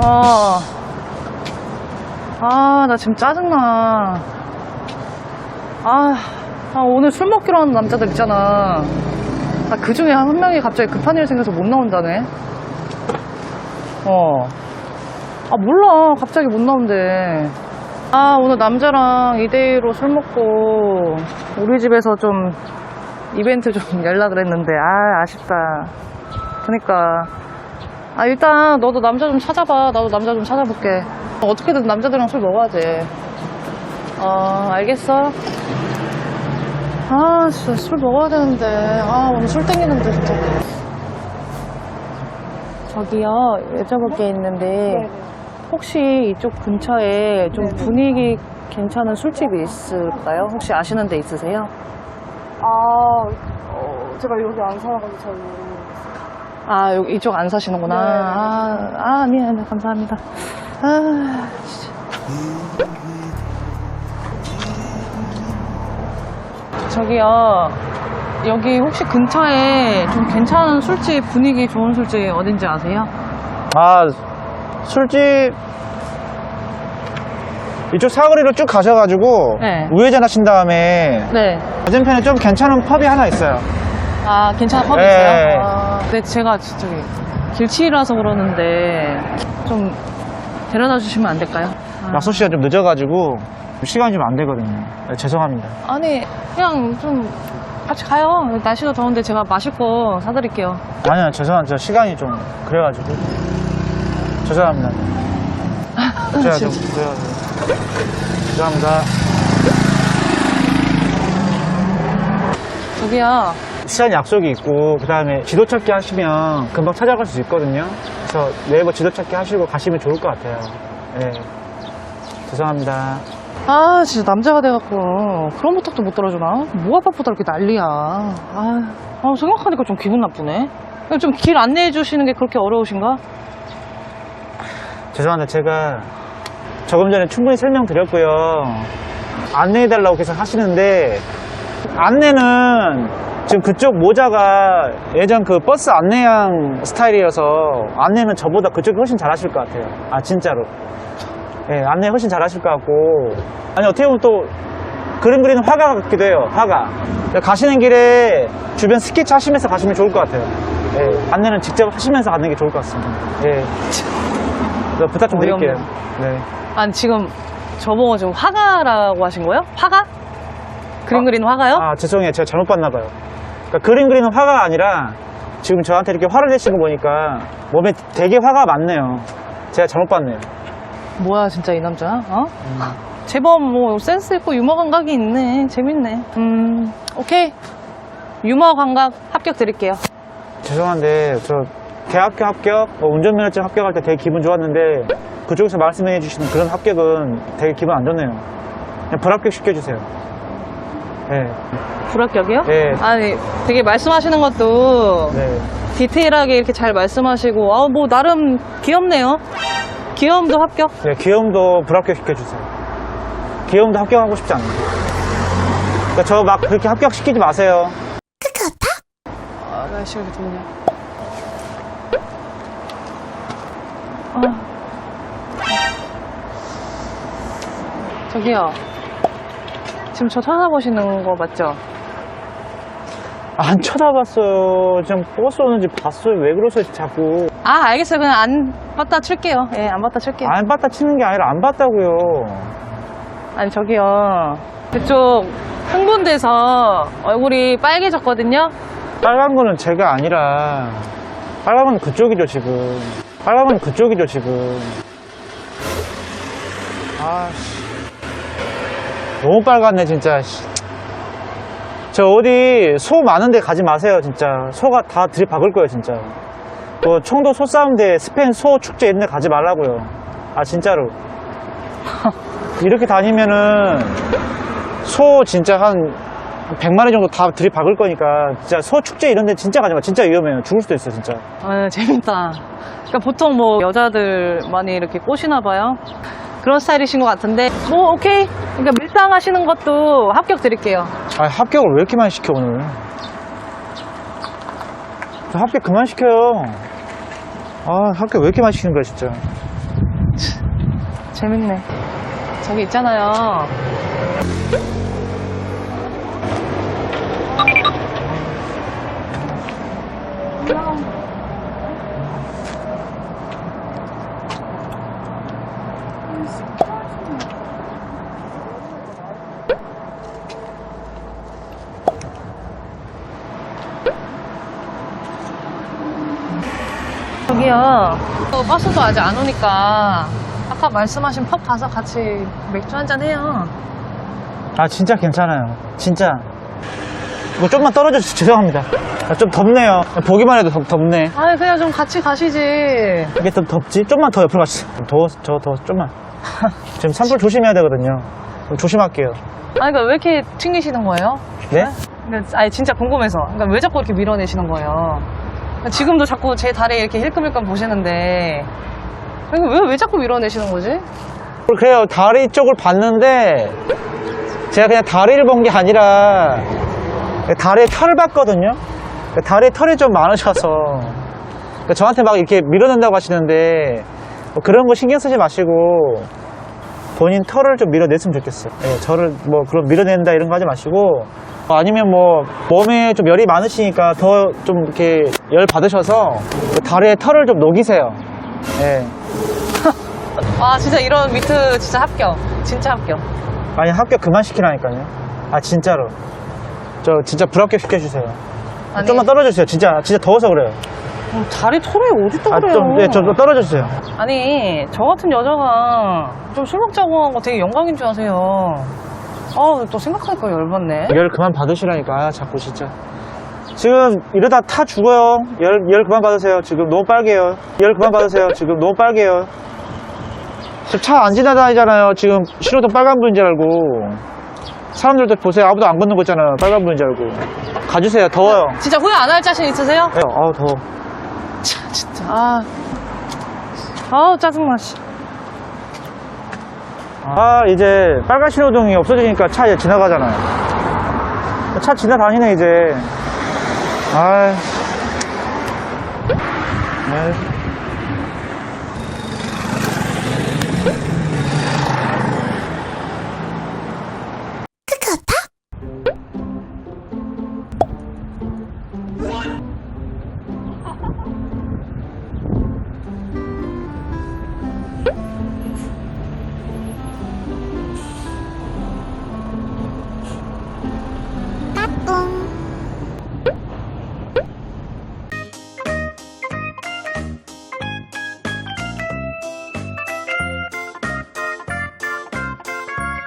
어. 아, 나 지금 짜증나. 아, 아, 오늘 술 먹기로 하는 남자들 있잖아. 아, 그 중에 한 명이 갑자기 급한 일 생겨서 못 나온다네. 어. 아, 몰라. 갑자기 못 나온대. 아, 오늘 남자랑 2대1로 술 먹고, 우리 집에서 좀, 이벤트 좀 연락을 했는데, 아, 아쉽다. 그니까. 아, 일단, 너도 남자 좀 찾아봐. 나도 남자 좀 찾아볼게. 어떻게든 남자들이랑 술 먹어야지. 어, 알겠어. 아, 진짜 술 먹어야 되는데. 아, 오늘 술 땡기는데, 진짜. 저기요, 여쭤볼 게 있는데, 혹시 이쪽 근처에 좀 분위기 괜찮은 술집이 있을까요? 혹시 아시는 데 있으세요? 아, 어, 제가 여기 안 살아가지고 잘 모르겠어요. 아, 여기 이쪽 안 사시는구나. 네, 네, 아, 아, 아니, 아니, 감사합니다. 아, 진짜. 저기요, 여기 혹시 근처에 좀 괜찮은 술집, 분위기 좋은 술집 어딘지 아세요? 아, 술집 이쪽 사거리로 쭉 가셔가지고 네. 우회전 하신 다음에 네. 맞은편에 좀 괜찮은 펍이 하나 있어요. 아, 괜찮은 펍이 네. 있어요? 아, 근데 제가 진짜 길치라서 그러는데 좀 데려다 주시면 안 될까요? 아. 약속 시간 좀 늦어가지고 시간이 좀 안 되거든요. 네, 죄송합니다. 아니 그냥 좀 같이 가요 날씨도 더운데 제가 마실 거 사드릴게요 아니요, 죄송합니다. 저 시간이 좀 그래가지고 죄송합니다. 제가 좀 그래가지고 죄송합니다. 저기요 시간 약속이 있고 그 다음에 지도 찾기 하시면 금방 찾아갈 수 있거든요. 그래서 네이버 지도 찾기 하시고 가시면 좋을 것 같아요. 네. 죄송합니다. 아 진짜 남자가 돼갖고 그런 부탁도 못 들어주나 뭐가 바쁘다 이렇게 난리야 아, 아 생각하니까 좀 기분 나쁘네 좀 길 안내해 주시는 게 그렇게 어려우신가? 죄송합니다. 제가 조금 전에 충분히 설명드렸고요. 안내해 달라고 계속 하시는데 안내는 지금 그쪽 모자가 예전 그 버스 안내양 스타일이어서 안내는 저보다 그쪽이 훨씬 잘하실 것 같아요. 아 진짜로. 예, 안내 훨씬 잘하실 것 같고 아니 어떻게 보면 또 그림 그리는 화가 같기도 해요. 화가. 가시는 길에 주변 스케치 하시면서 가시면 좋을 것 같아요. 예, 안내는 직접 하시면서 가는 게 좋을 것 같습니다. 예. 부탁 좀 드릴게요. 네. 아니 지금 저보고 지금 화가라고 하신 거예요? 화가? 그림 아, 그리는 화가요? 아, 죄송해요. 제가 잘못 봤나 봐요. 그러니까 그림 그리는 화가 아니라 지금 저한테 이렇게 화를 내시는 거 보니까 몸에 되게 화가 많네요. 제가 잘못 봤네요. 뭐야 진짜 이 남자 어? 제법 뭐 센스 있고 유머 감각이 있네 재밌네 음 오케이 유머 감각 합격 드릴게요 죄송한데 저 대학교 합격, 뭐 운전면허증 합격할 때 되게 기분 좋았는데 그쪽에서 말씀해 주시는 그런 합격은 되게 기분 안 좋네요. 그냥 불합격 시켜주세요. 네, 불합격이요? 네. 아니 되게 말씀하시는 것도 네. 디테일하게 이렇게 잘 말씀하시고 아 뭐 나름 귀엽네요 귀여움도 합격? 네, 귀여움도 불합격 시켜주세요. 귀여움도 합격하고 싶지 않아요. 그러니까 저 막 그렇게 합격시키지 마세요. 아 날씨가 이렇게 덥네 아. 저기요 지금 저 찾아보시는 거 맞죠? 안 쳐다봤어요. 그냥 버스 오는지 봤어요. 왜 그러세요, 자꾸. 아 알겠어요 그냥 안 봤다 칠게요 예 안 봤다 칠게요 안 봤다 치는 게 아니라 안 봤다고요. 아니 저기요 그쪽 흥분돼서 얼굴이 빨개졌거든요 빨간 거는 제가 아니라 빨간 건 그쪽이죠, 지금. 빨간 건 그쪽이죠, 지금. 아 씨. 너무 빨갛네, 진짜. 씨. 저 어디 소 많은데 가지 마세요, 진짜. 소가 다 들이박을 거예요, 진짜. 그 청도 소싸움대 스페인 소 축제 있는 데 가지 말라고요. 아, 진짜로. 이렇게 다니면은 소 진짜 한 100마리 정도 다 들이박을 거니까 진짜 소 축제 이런 데 진짜 가지 마. 진짜 위험해요. 죽을 수도 있어, 진짜. 아 재밌다 그러니까 보통 뭐 여자들 많이 이렇게 꼬시나 봐요 그런 스타일이신 것 같은데 뭐 오케이 그러니까 밀당 하시는 것도 합격 드릴게요 아, 합격을 왜 이렇게 많이 시켜, 오늘? 저 합격 그만 시켜요. 아, 합격 왜 이렇게 많이 시키는 거야, 진짜. 재밌네. 저기 있잖아요. 저기요. 어, 버스도 아직 안 오니까 아까 말씀하신 펍 가서 같이 맥주 한잔 해요. 아 진짜 괜찮아요 진짜 뭐 좀만 떨어져서 죄송합니다 아, 좀 덥네요 보기만 해도 덥, 덥네 아니 그냥 좀 같이 가시지. 이게 좀 덥지? 좀만 더 옆으로 가시죠 더워 저더 좀만 지금 산불 조심해야 되거든요 조심할게요 아니 그러니까 왜 이렇게 튕기시는 거예요? 네? 그러니까 아니 진짜 궁금해서. 그러니까 왜 자꾸 이렇게 밀어내시는 거예요? 그러니까 지금도 자꾸 제 다리에 이렇게 힐끔힐끔 보시는데. 왜, 왜 자꾸 밀어내시는 거지? 그래요. 다리 쪽을 봤는데 제가 그냥 다리를 본 게 아니라 다리에 털을 봤거든요. 다리에 털이 좀 많으셔서. 저한테 막 이렇게 밀어낸다고 하시는데 뭐 그런 거 신경 쓰지 마시고 본인 털을 좀 밀어냈으면 좋겠어요 예, 저를 뭐 그런 밀어낸다 이런 거 하지 마시고 아니면 뭐 몸에 좀 열이 많으시니까 더 좀 이렇게 열 받으셔서 다리에 털을 좀 녹이세요 예. 아 진짜 이런 미트 진짜 합격. 진짜 합격. 아니 합격 그만 시키라니까요. 아 진짜로. 저 진짜 불합격 시켜주세요. 아니 좀만 떨어져주세요. 진짜 진짜 더워서 그래요. 어, 다리 털이 어딨다 아, 그래요? 좀, 네, 좀 떨어져주세요. 아니 저 같은 여자가 좀 술 먹자고 한 거 되게 영광인 줄 아세요. 아 또 생각하니까 열받네. 열 그만 받으시라니까. 아, 자꾸 진짜. 지금 이러다 타 죽어요. 열, 열 그만 받으세요. 지금 너무 빨개요. 열 그만 받으세요. 지금 너무 빨개요. 지금 차 안 지나다니잖아요. 지금 신호등 빨간불인 줄 알고. 사람들도 보세요. 아무도 안 걷는 거 있잖아요. 빨간불인 줄 알고. 가주세요. 더워요. 진짜 후회 안 할 자신 있으세요? 네, 아우, 더워. 아. 아우 짜증나 씨. 아 이제 빨간 신호등이 없어지니까 차 이제 지나가잖아요. 차 지나다니네 이제. 아